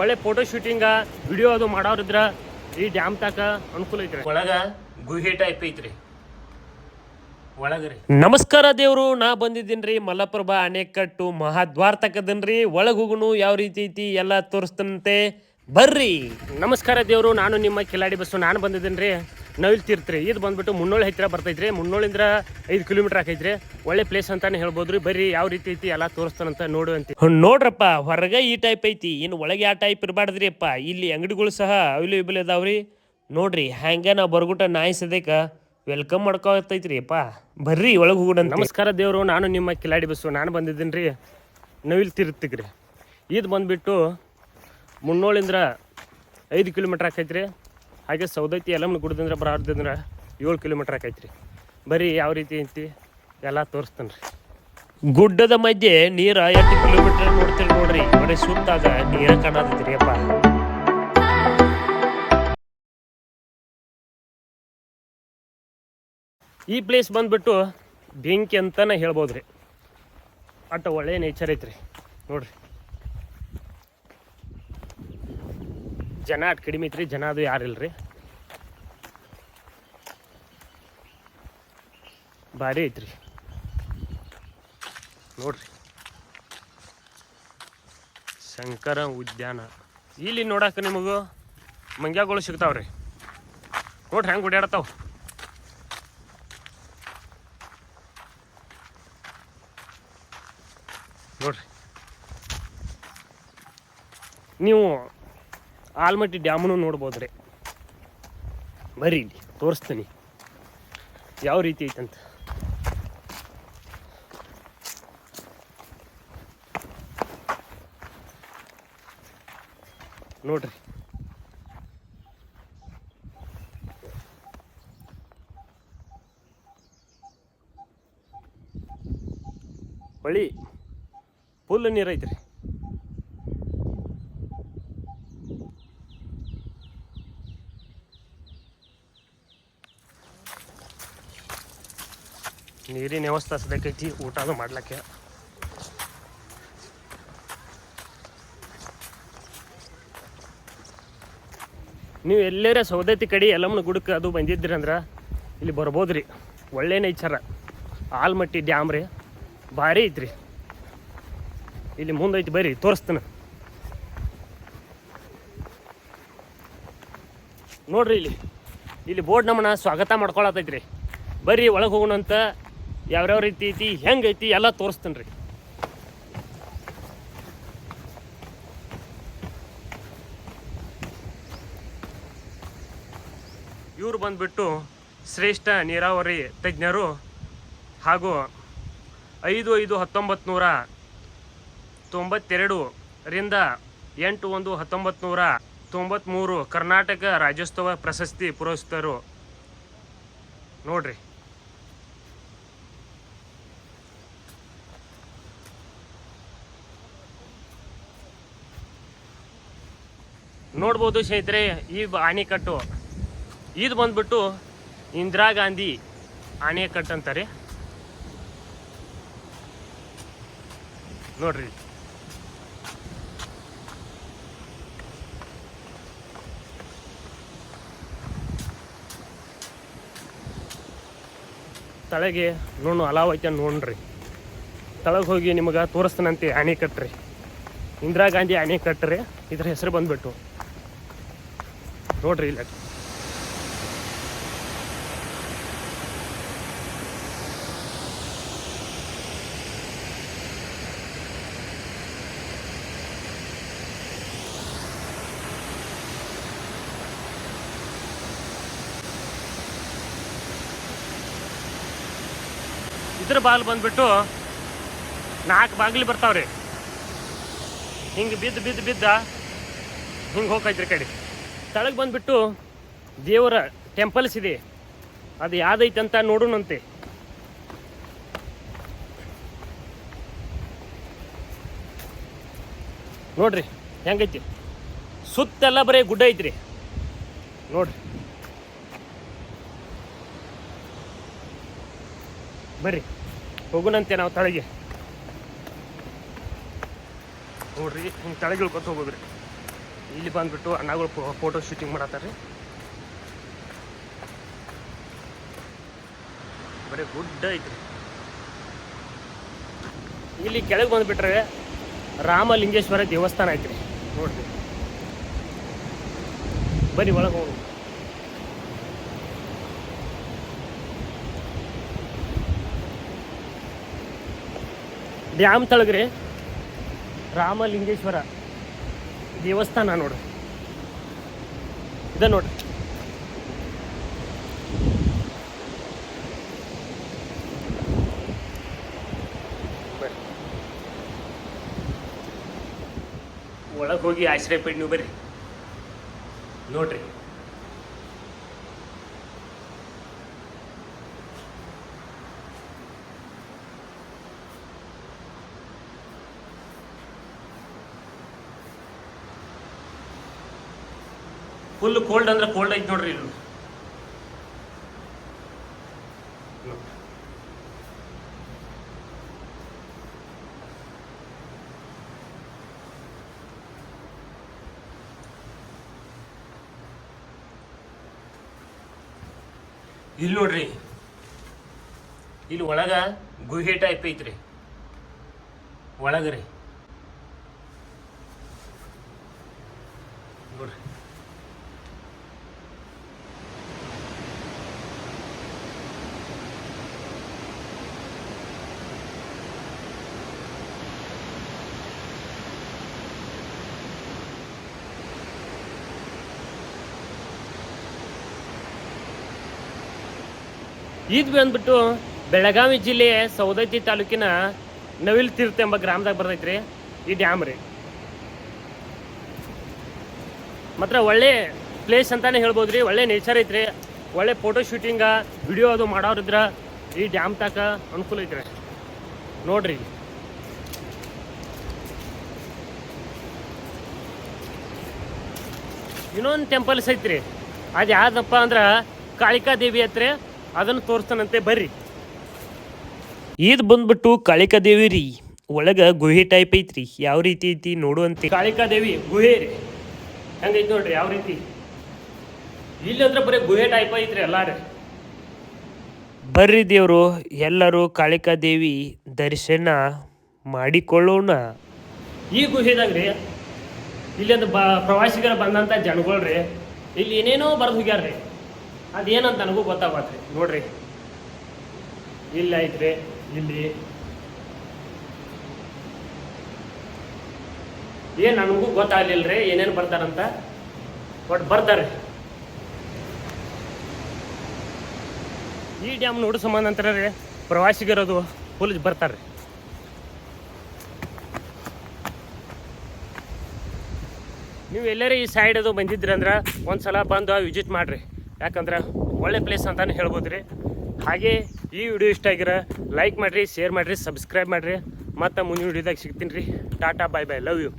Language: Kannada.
ಒಳ್ಳೆ ಫೋಟೋ ಶೂಟಿಂಗ್ ವಿಡಿಯೋ ಅದು ಮಾಡೋರಿದ್ರ ಈ ಡ್ಯಾಮ್ ತಾಕ ಅನುಕೂಲ ಐತ್ರಿ. ಒಳಗ ಗುಹೆ ಟೈಪ್ ಐತ್ರಿ. ಒಳಗ್ರಿ ನಮಸ್ಕಾರ ದೇವ್ರು ನಾ ಬಂದಿದ್ದೀನ್ರಿ ಮಲಪ್ರಭಾ ಅಣೆಕಟ್ಟು ಮಹಾದ್ವಾರ ತಕ್ಕದನ್ರಿ ಒಳಗ್ ಹೋಗುನು ಯಾವ ರೀತಿ ಐತಿ ಎಲ್ಲ ತೋರಿಸ್ತಂತೆ ಬರ್ರಿ. ನಮಸ್ಕಾರ ದೇವರು ನಾನು ನಿಮ್ಮ ಕಿಲಾಡಿ ಬಸ್ಸು ನಾನು ಬಂದಿದ್ದೇನ್ರಿ. ನವಿಲ್ ತೀರ್ತ್ರಿ ಇದು ಬಂದ್ಬಿಟ್ಟು ಮುನ್ನೋಳ ಹತ್ತಿರ ಬರ್ತೈತ್ರಿ. ಮುನ್ನೋಳಿಂದ ಐದು ಕಿಲೋಮೀಟರ್ ಆಕೈತ್ರಿ ಒಳ್ಳೆ ಪ್ಲೇಸ್ ಅಂತಾನೆ ಹೇಳ್ಬೋದ್ರಿ. ಬರ್ರಿ ಯಾವ ರೀತಿ ಐತಿ ಎಲ್ಲ ತೋರಿಸ್ತಾನಂತ ನೋಡು ಅಂತ ನೋಡ್ರಪ್ಪ ಹೊರಗೆ ಈ ಟೈಪ್ ಐತಿ ಇನ್ನು ಒಳಗೆ ಆ ಟೈಪ್ ಇರಬಾರ್ದ್ರಿ ಅಪ್ಪ. ಇಲ್ಲಿ ಅಂಗಡಿಗಳು ಸಹ ಅವೈಲೇಬಲ್ ಇದಾವ್ರಿ ನೋಡ್ರಿ ಹ್ಯಾಂಗ ನಾವು ಬರ್ಗುಟ ನಾಯಿ ವೆಲ್ಕಮ್ ಮಾಡ್ಕೊತೈತ್ರಿ ಅಪ್ಪ. ಬರ್ರಿ ಒಳಗೆ ಹೋಗೋಣ ನಮಸ್ಕಾರ ದೇವರು ನಾನು ನಿಮ್ಮ ಕಿಲಾಡಿ ಬಸ್ಸು ನಾನು ಬಂದಿದ್ದೀನಿ ರೀ ನವಿಲ್ ತೀರ್ತಿಗ್ರಿ ಇದು ಬಂದ್ಬಿಟ್ಟು ಮುನ್ನೋಳಿಂದ್ರ ಐದು ಕಿಲೋಮೀಟ್ರ್ ಆಕೈತ್ರಿ. ಹಾಗೆ ಸೌದತ್ತಿ ಎಲ್ಲಮ್ಮ ಗುಡ್ದಂದ್ರೆ ಬರಾರ್ದಂದ್ರೆ ಏಳು ಕಿಲೋಮೀಟ್ರ್ ಆಕೈತ್ರಿ. ಬರೀ ಯಾವ ರೀತಿ ಐತಿ? ಎಲ್ಲ ತೋರಿಸ್ತಾನೆ ರೀ ಗುಡ್ಡದ ಮಧ್ಯೆ ನೀರ ಎಂಟು ಕಿಲೋಮೀಟರ್ ನೋಡ್ತೀರಿ ನೋಡ್ರಿ. ಬರೀ ಸುತ್ತಾಗ ನೀರ ರೀ ಅಪ್ಪ. ಈ ಪ್ಲೇಸ್ ಬಂದ್ಬಿಟ್ಟು ಬೆಂಕಿ ಅಂತಾನೆ ಹೇಳ್ಬೋದ್ರಿ. ಅಟ್ಟ ಒಳ್ಳೆ ನೇಚರ್ ಐತ್ರಿ. ನೋಡ್ರಿ. ಜನ ಅಟ್ ಕಡಿಮೆ ಐತ್ರಿ, ಜನ ಅದು ಯಾರಿಲ್ರಿ ಭಾರಿ ಐತ್ರಿ. ನೋಡ್ರಿ. ಶಂಕರ ಉದ್ಯಾನ. ಇಲ್ಲಿ ನೋಡಕ್ಕೆ ನಿಮಗೂ ಮಂಗ್ಯಾಗಳು ಸಿಗ್ತಾವ್ರಿ. ನೋಡ್ರಿ ಹೆಂಗೆ ಓಡಾಡ್ತಾವ ನೋಡ್ರಿ. ನೀವು ಆಲ್ಮಟ್ಟಿ ಡ್ಯಾಮನ್ನು ನೋಡ್ಬೋದ್ರಿ. ಬರ್ರಿ ಇಲ್ಲಿ ತೋರಿಸ್ತೀನಿ. ಯಾವ ರೀತಿ ಐತಂತ ನೋಡ್ರಿ. ಹೊಳಿ ಫುಲ್ ನೀರು ಐತ್ರಿ. ನೀರಿನ ವ್ಯವಸ್ಥೆ ಸದ್ಯಕ್ಕೈತಿ ಊಟನೂ ಮಾಡ್ಲಿಕ್ಕೆ. ನೀವು ಎಲ್ಲರ ಸೌದತ್ತಿ ಕಡೆ ಎಲ್ಲಮ್ಮನ ಗುಡಕ್ಕೆ ಅದು ಬಂದಿದ್ರಿ ಅಂದ್ರೆ ಇಲ್ಲಿ ಬರ್ಬೋದ್ರಿ. ಒಳ್ಳೆ ನೇಚರ ಆಲ್ಮಟ್ಟಿ ಡ್ಯಾಮ್ ರೀ. ಭಾರಿ ಐತ್ರಿ. ಇಲ್ಲಿ ಮುಂದೈತಿ ಬರ್ರಿ, ತೋರಿಸ್ತೇನೆ. ನೋಡ್ರಿ ಇಲ್ಲಿ. ಇಲ್ಲಿ ಬೋರ್ಡ್ ನಮ್ಮನ್ನ ಸ್ವಾಗತ ಮಾಡ್ಕೊಳತೈತ್ರಿ. ಬರ್ರಿ, ಒಳಗೆ ಹೋಗೋಣ ಅಂತ ಯಾವ್ಯಾವ ರೀತಿ ಐತಿ, ಹೆಂಗೆ ಐತಿ, ಎಲ್ಲ ತೋರಿಸ್ತೇನೆ ರೀ. ಇವ್ರು ಬಂದ್ಬಿಟ್ಟು ಶ್ರೇಷ್ಠ ನೀರಾವರಿ ತಜ್ಞರು ಹಾಗೂ ಐದು ಐದು ಹತ್ತೊಂಬತ್ತು ನೂರ ತೊಂಬತ್ತೆರಡು ರಿಂದ ಎಂಟು ಒಂದು ಹತ್ತೊಂಬತ್ತು ನೂರ ತೊಂಬತ್ತ್ಮೂರು ಕರ್ನಾಟಕ ರಾಜ್ಯೋತ್ಸವ ಪ್ರಶಸ್ತಿ ಪುರಸ್ಕೃತರು. ನೋಡ್ರಿ. ನೋಡ್ಬೋದು ಸ್ನೇಹಿತರೆ, ಈ ಅಣೆಕಟ್ಟು ಇದು ಬಂದ್ಬಿಟ್ಟು ಇಂದಿರಾ ಗಾಂಧಿ ಅಣೆಕಟ್ಟು ಅಂತಾರೆ. ನೋಡ್ರಿ. ತಳಗೆ ನೋಡು ಅಲಾವ್ ಐತೆ ನೋಡ್ರಿ. ತಳಗೆ ಹೋಗಿ ನಿಮಗೆ ತೋರಿಸ್ತಾನಂತೆ ಅಣೆಕಟ್ಟು ರೀ ಇಂದಿರಾ ಗಾಂಧಿ ಅಣೆಕಟ್ಟು ರೀ ಇದ್ರ ಹೆಸರು ಬಂದ್ಬಿಟ್ಟು. ನೋಡ್ರಿ ಇಲ್ಲ. ಇದ್ರ ಬಾಲ್ ಬಂದ್ಬಿಟ್ಟು ನಾಲ್ಕು ಬಾಗಿಲು ಬರ್ತಾವ್ರಿ. ಹಿಂಗೆ ಬಿದ್ದು ಬಿದ್ದು ಬಿದ್ದ ಹಿಂಗೆ ಹೋಗ್ತೈತ್ರಿ ಕಡೆ. ತಳಗೆ ಬಂದುಬಿಟ್ಟು ದೇವರ ಟೆಂಪಲ್ಸ್ ಇದೆ ಅದು ಯಾವ್ದೈತೆ ಅಂತ ನೋಡೋಣಂತೆ. ನೋಡ್ರಿ, ಹೆಂಗೈತಿ? ಸುತ್ತೆಲ್ಲ ಬರೀ ಗುಡ್ಡ ಐತ್ರಿ. ನೋಡ್ರಿ. ಬರ್ರಿ, ಹೋಗುಣಂತೆ ನಾವು ತಳಗೆ. ನೋಡ್ರಿ, ಹಿಂಗೆ ತಳಗೆ ಇಳ್ಕೊತ ಹೋಗೋದ್ರಿ ಇಲ್ಲಿ ಬಂದ್ಬಿಟ್ಟು ಅಣ್ಣಗಳು ಫೋಟೋ ಶೂಟಿಂಗ್ ಮಾಡತ್ತಾರ ರೀ ಬರೀ ಗುಡ್ಡ ಐತ್ರಿ. ಇಲ್ಲಿ ಕೆಳಗೆ ಬಂದ್ಬಿಟ್ರೆ ರಾಮಲಿಂಗೇಶ್ವರ ದೇವಸ್ಥಾನ ಐತ್ರಿ. ನೋಡ್ರಿ. ಬರೀ ಒಳಗೆ ಹೋಗಿ ಡ್ಯಾಮ್ ತಳಗ್ರಿ. ರಾಮಲಿಂಗೇಶ್ವರ ದೇವಸ್ಥಾನ ನೋಡ್ರಿ ಇದ ನೋಡ್ರಿ ಒಳಗೆ ಹೋಗಿ ಆಶ್ರಯ ಪಡಿ ನೀವು ಬರ್ರಿ. ನೋಡ್ರಿ. ಫುಲ್ ಕೋಲ್ಡ್ ಅಂದ್ರೆ ಕೋಲ್ಡ್ ಐತಿ ನೋಡ್ರಿ ಇಲ್ಲಿ. ಇಲ್ಲಿ ನೋಡ್ರಿ. ಇಲ್ಲಿ ಒಳಗ ಗುಹೆ ಟೈಪ್ ಐತ್ರಿ. ಒಳಗ್ರಿ. ಇದು ಬಂದ್ಬಿಟ್ಟು ಬೆಳಗಾವಿ ಜಿಲ್ಲೆ ಸೌದತ್ತಿ ತಾಲೂಕಿನ ನವಿಲ್ ತೀರ್ಥ ಎಂಬ ಗ್ರಾಮದಾಗ ಬರ್ತೈತ್ರಿ, ಈ ಡ್ಯಾಮ್ ರೀ. ಮಾತ್ರ ಒಳ್ಳೆ ಪ್ಲೇಸ್ ಅಂತಾನೆ ಹೇಳ್ಬೋದು ರೀ ಒಳ್ಳೆ ನೇಚರ್ ಐತ್ರಿ, ಒಳ್ಳೆ ಫೋಟೋ ಶೂಟಿಂಗ ವಿಡಿಯೋ ಅದು ಮಾಡೋರಿದ್ರ ಈ ಡ್ಯಾಮ್ ತಕ ಅನುಕೂಲ ಐತ್ರಿ. ನೋಡ್ರಿ. ಇನ್ನೊಂದು ಟೆಂಪಲ್ಸ್ ಐತ್ರಿ ಅದು ಯಾವ್ದಪ್ಪ ಅಂದ್ರೆ ಕಾಳಿಕಾ ದೇವಿ ಹತ್ರ ಅದನ್ನು ತೋರಿಸ್ತಾನಂತೆ ಬರ್ರಿ. ಇದು ಬಂದ್ಬಿಟ್ಟು ಕಾಳಿಕಾ ದೇವಿ ರೀ ಒಳಗೆ ಗುಹೆ ಟೈಪ್ ಐತ್ರಿ ಯಾವ ರೀತಿ ಐತಿ ನೋಡುವಂತೆ ಕಾಳಿಕಾ ದೇವಿ ಗುಹೆ ರೀ. ಹಂಗೈತಿ ನೋಡ್ರಿ ಯಾವ ರೀತಿ? ಇಲ್ಲಿ ಅಂದ್ರೆ ಬರೀ ಗುಹೆ ಟೈಪ್ ಐತ್ರಿ ಎಲ್ಲಾರ ಬರ್ರಿ ದೇವರು ಎಲ್ಲರೂ ಕಾಳಿಕಾ ದೇವಿ ದರ್ಶನ ಮಾಡಿಕೊಳ್ಳೋಣ. ಈ ಗುಹೆದಾಗ ರೀ ಇಲ್ಲಿ ಬ ಪ್ರವಾಸಿಗರು ಬಂದಂಥ ಜನಗಳು ರೀ ಇಲ್ಲಿ ಏನೇನೋ ಬರೆದು ಹೋಗ್ಯಾರ ರೀ. ಅದೇನಂತ ನನಗೂ ಗೊತ್ತಾಗತ್ತೆ ನೋಡ್ರಿ. ಇಲ್ಲಿ ಐತ್ರಿ ಇಲ್ಲಿ. ಏನು ನನಗೂ ಗೊತ್ತಾಗ್ಲಿಲ್ರಿ ರೀ, ಏನೇನು ಬರ್ತಾರಂತ. ಬಟ್ ಬರ್ತಾರೆ. ಈ ಡ್ಯಾಮ್ ನೋಡು ಸಂಬಂಧ ಅಂತಾರೆ ರೀ ಪ್ರವಾಸಿಗರದು ಫುಲ್ ಬರ್ತಾರೆ. ನೀವು ಎಲ್ಲರೂ ಈ ಸೈಡ್ ಅದು ಬಂದಿದ್ರಿ ಅಂದ್ರೆ ಒಂದು ಸಲ ಬಂದು ವಿಸಿಟ್ ಮಾಡಿರಿ. ಯಾಕಂದ್ರೆ ಒಳ್ಳೆ ಪ್ಲೇಸ್ ಅಂತಲೇ ಹೇಳ್ಬೋದು ರೀ ಹಾಗೆ ಈ ವಿಡಿಯೋ ಇಷ್ಟ ಆಗಿರ ಲೈಕ್ ಮಾಡಿರಿ ಶೇರ್ ಮಾಡಿರಿ ಸಬ್ಸ್ಕ್ರೈಬ್ ಮಾಡಿರಿ. ಮತ್ತು ಮುಂದಿನ ವಿಡಿಯೋದಾಗ ಸಿಗ್ತೀನಿ ರೀ. Tata bye bye love you